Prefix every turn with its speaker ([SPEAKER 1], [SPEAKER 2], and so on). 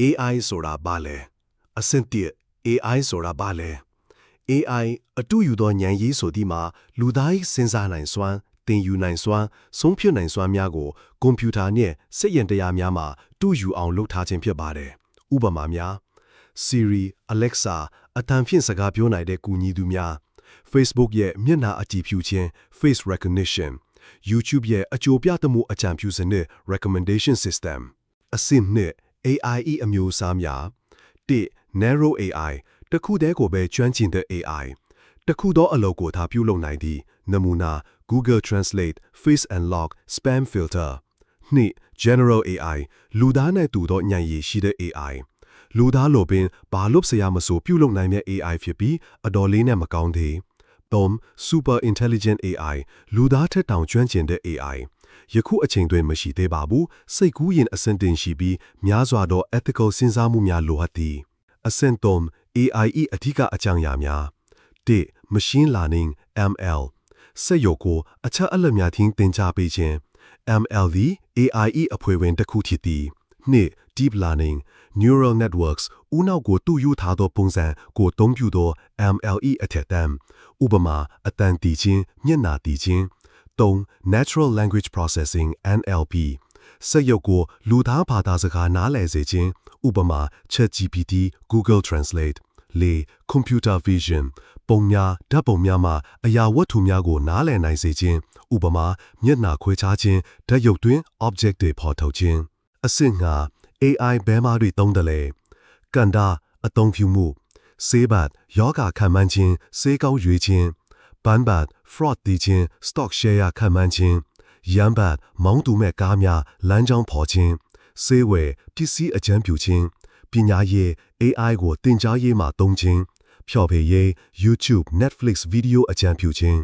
[SPEAKER 1] AI ဆိုတာဘာလဲအဆင့်တစ် AI ဆိုတာဘာလဲ AI အတူယူသောဉာဏ်ရည်ဆိုဒီမှာလူသား၏စဉ်းစားနိုင်စွမ်းသင်ယူနိုင်စွမ်းဆုံးဖြတ်နိုင်စွမ်းများကိုကွန်ပျူတာနဲ့စက်ရင်တရားများမှာတူယူအောင်လုပ်ထားခြင်းဖြစ်ပါတယ်ဥပမာများ Siri Alexa အတန်ဖြင့်စကားပြောနိုင်တဲ့ကူညီသူများ Facebook ရဲ့မျက်နှာအကြည့်ဖြူခြင်း Face Recognition YouTube ရဲ့အကြိုပြသမှုအကြံပြုစနစ် Recommendation System အဆင့်နှစ် AI ၏အမျိုးအစားများ1 Narrow AI တစ်ခုတည်းကိုပဲကျွမ်းကျင်တဲ့ AI တစ်ခုသောအလုပ်ကိုသာပြုလုပ်နိုင်သည့်နမူနာ Google Translate Face Unlock Spam Filter 2 General AI လူသားနဲ့တူသောဉာဏ်ရည်ရှိတဲ့ AI လူသားလိုပင်ဘာလို့ဆရာမဆိုပြုလုပ်နိုင်တဲ့ AI ဖြစ်ပြီးအတော်လေးနဲ့မကောင်းသေး3 Super Intelligent AI လူသားထက်တောင်ကျွမ်းကျင်တဲ့ AI ယခုအချိန်တွင်မရှိသေးပါဘူးစိတ်ကူးရင်အဆင့်တင်ရှိပြီးများစွာသော ethical စဉ်းစားမှုများလိုအပ်သည်အဆင့်3 AI ၏အထူးအကြောင်းအရာများ1 Machine Learning ML စက်ရုပ်ကိုအချက်အလက်များထင်းသင်ကြားပေးခြင်း ML သည် AI ၏အဖွဲ့ဝင်တစ်ခုဖြစ်သည်2 Deep Learning Neural Networks ဦးနောက်ကိုတူယူထားသောပုံစံကိုအသုံးပြုသော ML ၏အထက်တန်းဥပမာအတန်တီခြင်းမျက်နှာတီခြင်း 3 Natural Language Processing NLP စက်ရုပ်ကိုလူသားဘာသာစကားနားလည်စေခြင်းဥပမာ ChatGPT Google Translate 4 Computer Vision ပုံများဓာတ်ပုံများမှာအရာဝတ္ထုများကိုနားလည်နိုင်စေခြင်းဥပမာမျက်နှာခွဲခြားခြင်းဓာတ်ရုပ်တွင် object တွေဖော်ထုတ်ခြင်းအဆင့်ငါ AI ဘဲမားတွေသုံးတယ်လေကန်ဒါအသုံးပြုမှုဆေးဘတ်ယောဂခံမှန်းခြင်းဆေးကောင်းရွေးခြင်း ဘန်ဘတ် fraud တီးခြင်း stock share ခံမှန်းခြင်းရမ်ဘတ်မောင်းသူမဲ့ကားများလမ်းကြောင်းဖော်ခြင်းဆေးဝယ်ပစ္စည်းအကျန်းပြုခြင်းပညာရေး AI ကိုသင်ကြားရေးမှာသုံးခြင်းဖျော်ဖြေရေး YouTube Netflix ဗီဒီယိုအကြံပြုခြင်း